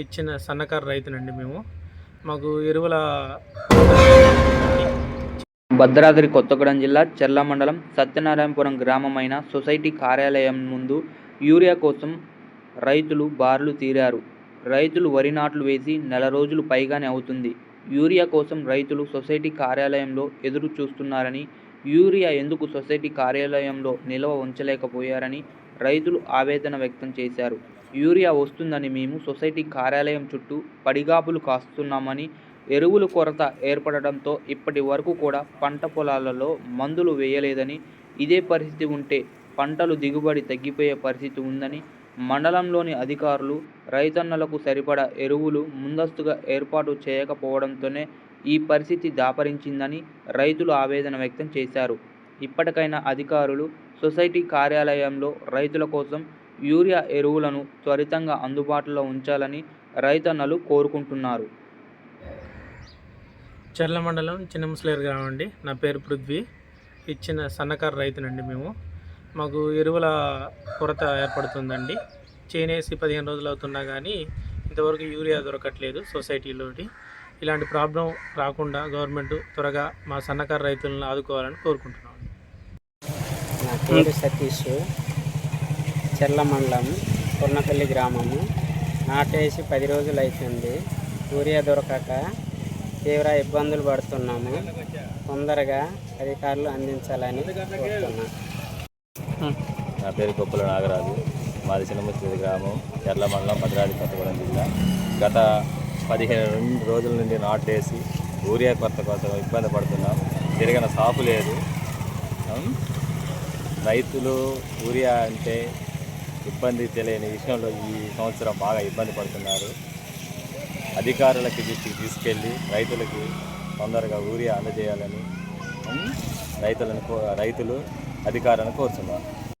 ఇచ్చిన సన్నకారు రైతునండి మేము. మాకు ఎరువుల భద్రాద్రి కొత్తగూడెం జిల్లా చెర్ల మండలం సత్యనారాయణపురం గ్రామమైన సొసైటీ కార్యాలయం ముందు యూరియా కోసం రైతులు బారులు తీరారు. రైతులు వరి నాట్లు వేసి నెల రోజులు పైగానే అవుతుంది. యూరియా కోసం రైతులు సొసైటీ కార్యాలయంలో ఎదురు చూస్తున్నారని యూరియా ఎందుకు సొసైటీ కార్యాలయంలో నిల్వ ఉంచలేకపోయారని రైతులు ఆవేదన వ్యక్తం చేశారు. యూరియా వస్తుందని మేము సొసైటీ కార్యాలయం చుట్టూ పడిగాపులు కాస్తున్నామని ఎరువుల కొరత ఏర్పడడంతో ఇప్పటి వరకు కూడా పంట పొలాలలో మందులు వేయలేదని ఇదే పరిస్థితి ఉంటే పంటలు దిగుబడి తగ్గిపోయే పరిస్థితి ఉందని మండలంలోని అధికారులు రైతన్నలకు సరిపడా ఎరువులు ముందస్తుగా ఏర్పాటు చేయకపోవడంతోనే ఈ పరిస్థితి దాపరించిందని రైతులు ఆవేదన వ్యక్తం చేశారు. ఇప్పటికైనా అధికారులు సొసైటీ కార్యాలయంలో రైతుల కోసం యూరియా ఎరువులను త్వరితంగా అందుబాటులో ఉంచాలని రైతన్నలు కోరుకుంటున్నారు. చర్ల మండలం చిన్న ముసలేరు గ్రామం అండి. నా పేరు పృథ్వీ. ఇచ్చిన సన్నకారు రైతునండి మేము. మాకు ఎరువుల కొరత ఏర్పడుతుందండి. చేనేసి పదిహేను రోజులు అవుతున్నా కానీ ఇంతవరకు యూరియా దొరకట్లేదు సొసైటీలోటి. ఇలాంటి ప్రాబ్లం రాకుండా గవర్నమెంట్ త్వరగా మా సన్నకారు రైతులను ఆదుకోవాలని కోరుకుంటున్నాం. నా పేరు సతీష్? చెర్ల మండలం కొన్నపల్లి గ్రామము. నాటేసి పది రోజులు అవుతుంది యూరియా దొరకక తీవ్ర ఇబ్బందులు పడుతున్నాము. తొందరగా అధికారులు అందించాలని కోరుతున్నాను నా పేరు కొప్పుల నాగరాజు. మాది చిన్నముచ్చి గ్రామం. ఎర్ల మండలం భద్రాద్రి కొత్తగూడెం జిల్లా. గత పదిహేను రోజుల నుండి నాటేసి యూరియా కొరత కోసం ఇబ్బంది పడుతున్నాం. తిరిగిన సాపు లేదు. రైతులు యూరియా అంటే ఇబ్బంది తెలియని విషయంలో ఈ సంవత్సరం బాగా ఇబ్బంది పడుతున్నారు. అధికారులకి దృష్టికి తీసుకెళ్ళి రైతులకి తొందరగా యూరియా అందజేయాలని రైతులను కో- రైతులు అధికారులను కోరుతున్నారు